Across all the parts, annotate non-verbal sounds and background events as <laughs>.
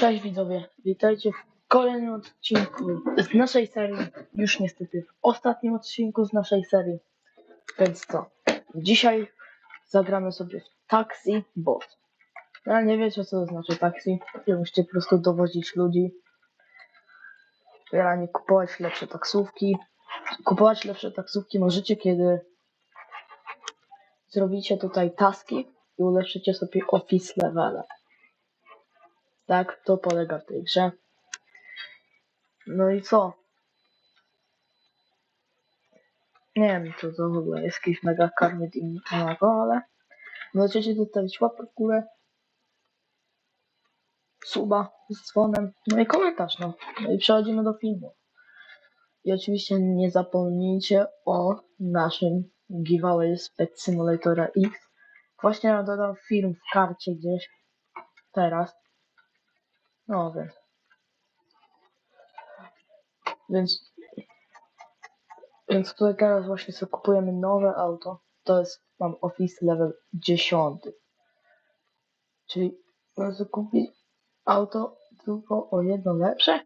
Cześć widzowie, witajcie w kolejnym odcinku z naszej serii, już niestety w ostatnim odcinku z naszej serii. Więc co, dzisiaj zagramy sobie w Taxi Bot. No nie wiecie co to znaczy taxi, Wy musicie po prostu dowozić ludzi. Generalnie kupować lepsze taksówki. Kupować lepsze taksówki możecie, kiedy zrobicie tutaj taski i ulepszycie sobie office levele. Tak, to polega w tej grze. No i co? Nie wiem, czy to w ogóle jest jakiś mega karmit i niczego, ale możecie zostawić łapkę w górę, suba z dzwonem, no i komentarz, no. No i przechodzimy do filmu. I oczywiście nie zapomnijcie o naszym giveaway z Pet Simulatora X. Właśnie dodam film w karcie gdzieś teraz. No więc. Więc. Więc tutaj teraz właśnie sobie kupujemy nowe auto. To jest, mam Office Level 10. Czyli możemy kupić auto tylko o jedno lepsze?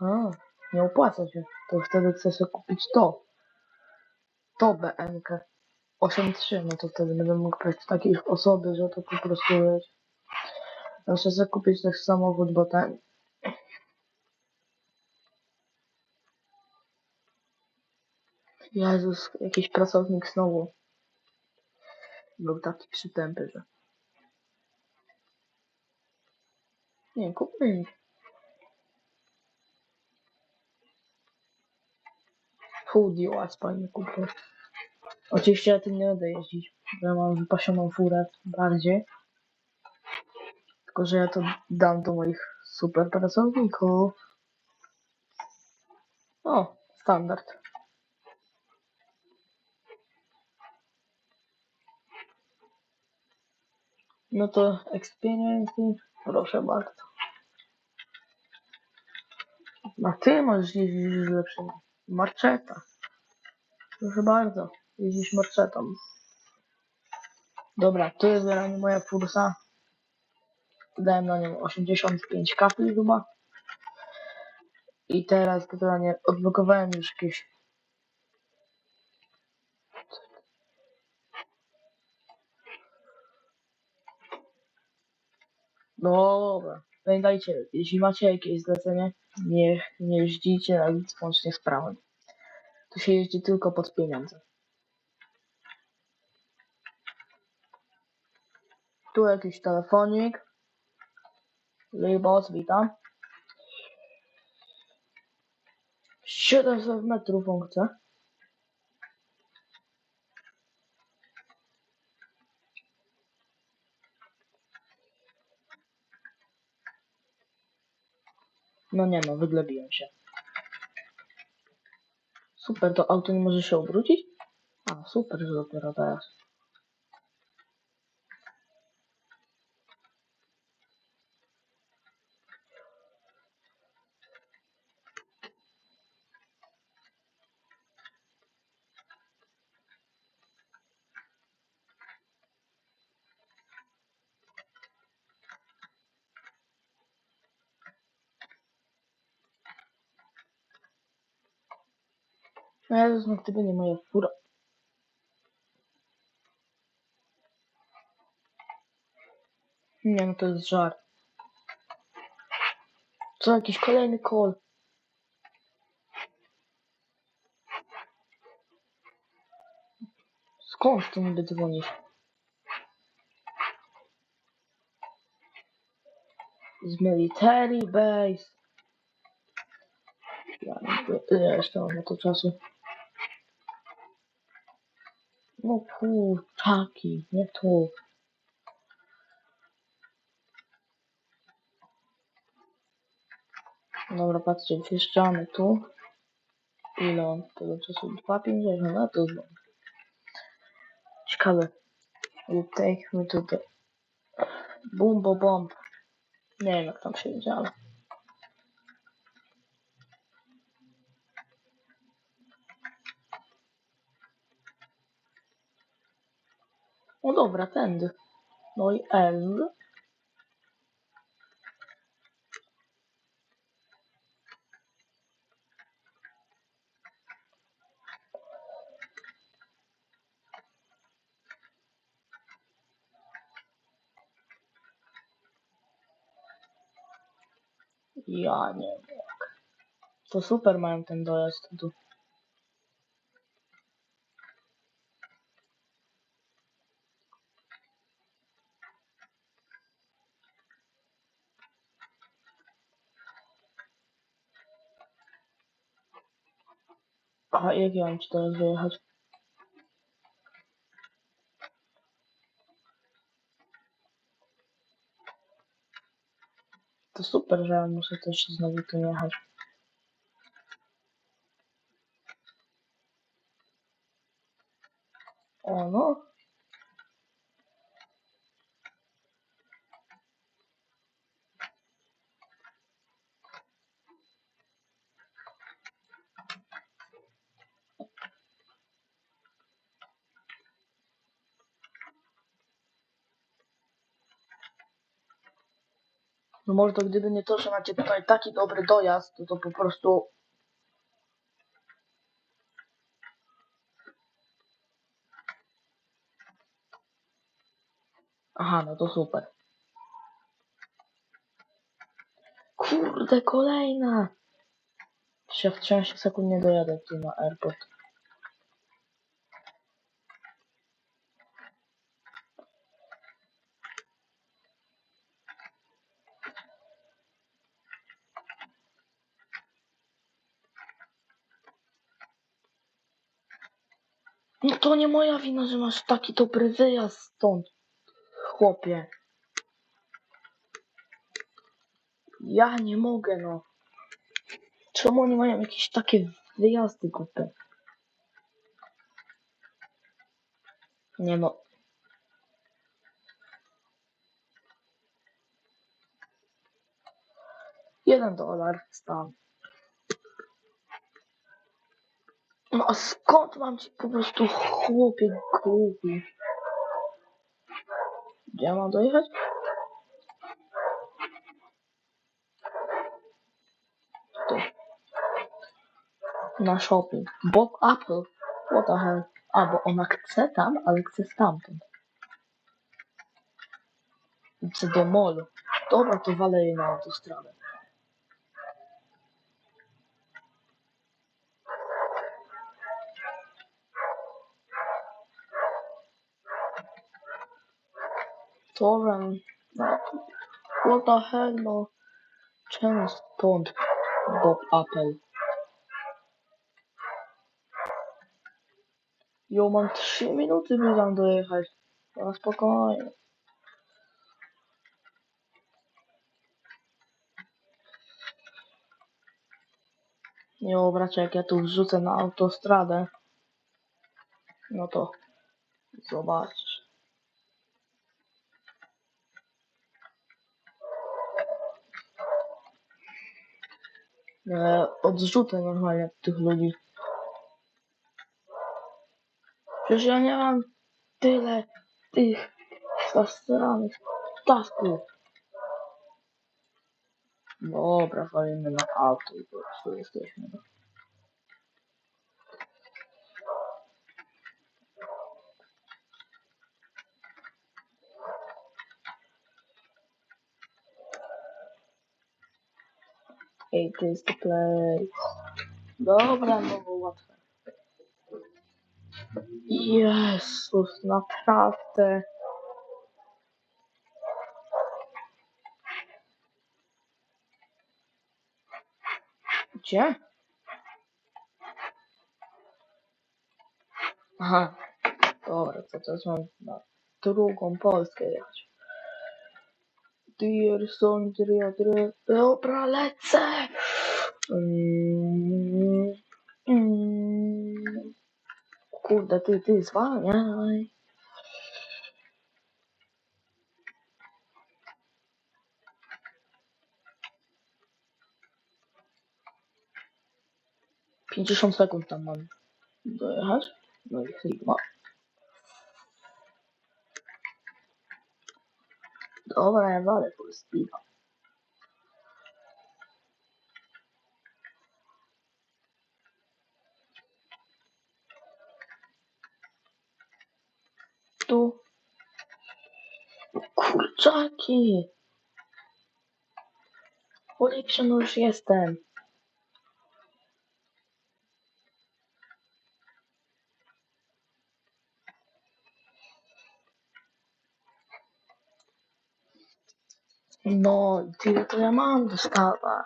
A, nie opłaca się. To wtedy chcę sobie kupić to. To BMK 8.3. No to wtedy będę mógł brać takich osoby, że to po prostu jest. Muszę sobie kupić też samochód, bo ten. Jezus, jakiś pracownik znowu. Był taki przytępy, że. Nie, kupuj. Foodie łatwo nie kupię. Oczywiście ja tym nie będę jeździć. bo Ja mam wypasioną furę bardziej. Tylko, że ja to dam do moich super pracowników. O, standard. No to experience, proszę bardzo. A ty możesz jeździć lepszym. Marczeta. Proszę bardzo, jeździsz marczetą. Dobra, tu jest generalnie moja fursa. Dałem na nią 85 kapli chyba. I teraz generalnie odblokowałem już jakieś... Dobra. Pamiętajcie, jeśli macie jakieś zlecenie, niech nie jeździcie na nic łącznie z prawem. Tu się jeździ tylko pod pieniądze. Tu jakiś telefonik. Libos, witam. 700 metrów on chce. No nie no, wyglebiłem się. Super, to auto nie może się obrócić? A, super, że dopiero teraz. No Jezus, no gdyby nie moja fura. Nie no, to jest żart. Co, jakiś kolejny call? Skąd ty niby dzwonisz? Z military base. Ja jeszcze mam na to czasu. No kurczaki, nie tu. Dobra, patrzcie, wjeżdżamy tu. Ile on tego czasu? 2,50, a to znowu. Ciekawe. You take me to the... Boom, bo bomb. Nie wiem jak tam się jedzie, ale... sovrapprende noi end Ja nie wiem. To Superman ten dojazd tu. A jak ja mam ci teraz wyjechać? To super, że muszę też znowu tu jechać. O no. No może to gdyby nie to, że macie tutaj taki dobry dojazd, to, to po prostu... Aha, no to super. Kurde, kolejna! Ja w 13 sekund nie dojadę tu na airport. No to nie moja wina, że masz taki dobry wyjazd stąd, chłopie. Ja nie mogę, no. Czemu oni mają jakieś takie wyjazdy głupie? Nie no. Jeden dolar stan. No a skąd mam ci po prostu chłopie głupi? Gdzie ja mam dojechać? Tu. Na shopping. Bob Apple. What the hell? A, bo ona chce tam, ale chce stamtąd. Chce do molu. Dobra, to walę jej na autostradę. Torrent. What the hell, no. Czemu stąd Bob Apple? Jo, mam 3 minuty, by tam dojechać. No spokojnie. Jo, bracie, jak ja tu wrzucę na autostradę, no to zobaczysz. Odrzucę normalnie tych ludzi. Przecież ja nie mam tyle tych zasranych tasków. Dobra, walimy na auto i po prostu jesteśmy. Ej, to jest place. Dobra, no było łatwe. Jezus, naprawdę. Gdzie? Aha, dobra, to teraz mam na drugą Polskę jechać. Dear son, dear, dear, dobra, lecę! Mm, mm. Kurde, ty, ty, zwalniaj. Pięćdziesiąt sekund tam mam dojechać. No i chyba. Dobra, ja walę full speeda. Tu. Kurczaki. Ulepszę, no już jestem. No, tyle to ja mam dostawa.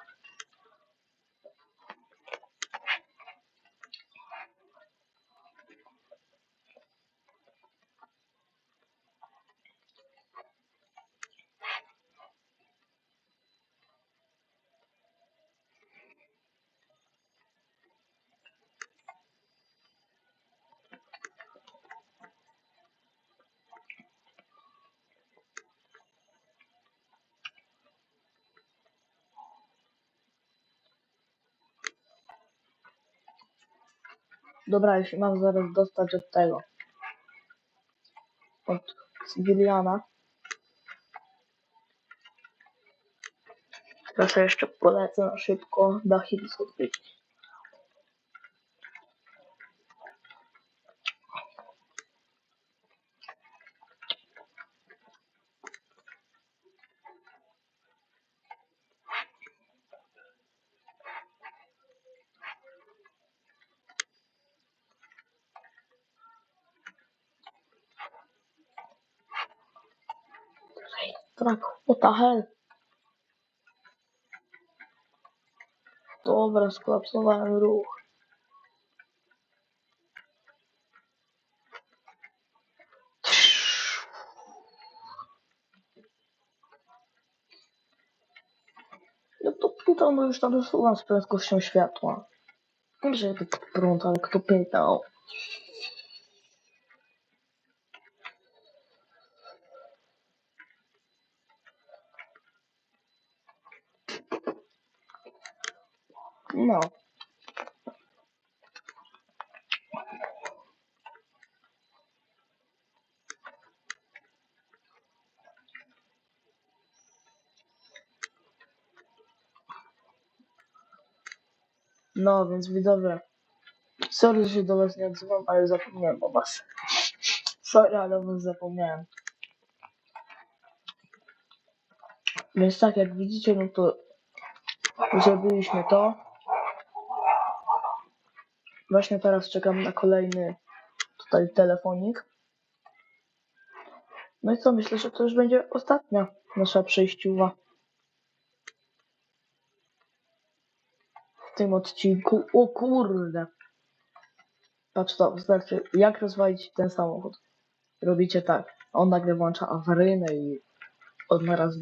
Dobra, już mam zaraz dostać od tego. Od cywiliana. Proszę jeszcze polecę na szybko dachy odbyć. Tak, what the hell? Dobra, skolapsowałem ruch. No to pytał, no już tam dosuwam z prędkością światła. Żeby to prąd, ale kto pytał? No. No, więc widzowie. Sorry, że się do was nie odzywam, ale zapomniałem o was. <laughs> Sorry, ale o was zapomniałem. Więc tak, jak widzicie, no to zrobiliśmy to. Właśnie teraz czekam na kolejny tutaj telefonik. No i co, myślę, że to już będzie ostatnia nasza przejściowa w tym odcinku. O kurde! Patrz to, wystarczy jak rozwalić ten samochód. Robicie tak. On nagle włącza awaryjne i od naraz.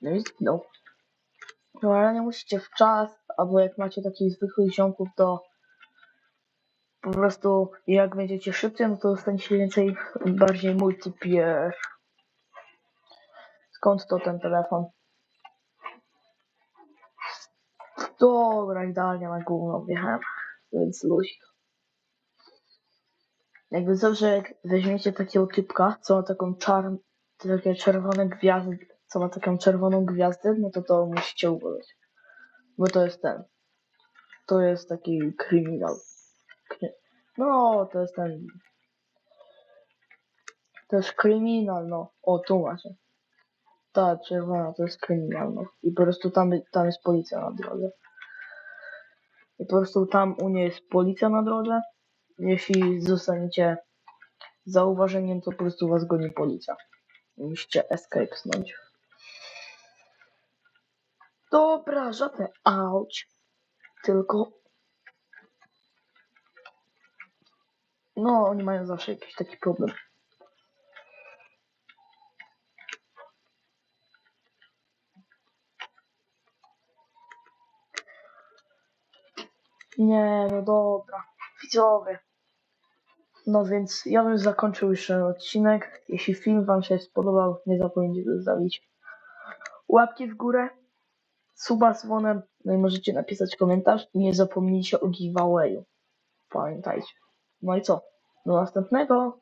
No i zginął. No ale nie musicie w czas, albo jak macie takich zwykłych ziomków, to po prostu jak będziecie szybciej, no to dostaniecie więcej, bardziej multiplayer. Skąd to ten telefon? Dobra, idealnie na gówno wjechałem, więc luzik. Jakby zawsze jak weźmiecie takiego typka, co ma taką czarną, takie czerwone gwiazdy, co ma taką czerwoną gwiazdę, no to to musicie uważać. Bo to jest ten. To jest taki kryminał. Kry- No, to jest ten. To jest kryminal, no. O, tu macie. Ta czerwona to jest kryminal, no. I po prostu tam, tam jest policja na drodze. I po prostu tam u niej jest policja na drodze. Jeśli zostaniecie zauważeniem, to po prostu was goni policja. Musicie escape snąć. Dobra, żadne auć. Tylko. No, oni mają zawsze jakiś taki problem. Nie, no dobra. Widzowie. No więc ja bym zakończył już ten odcinek. Jeśli film wam się spodobał, nie zapomnijcie zostawić łapki w górę, suba z dzwonem, no i możecie napisać komentarz i nie zapomnijcie o giveawayu. Pamiętajcie. No i co? Do następnego!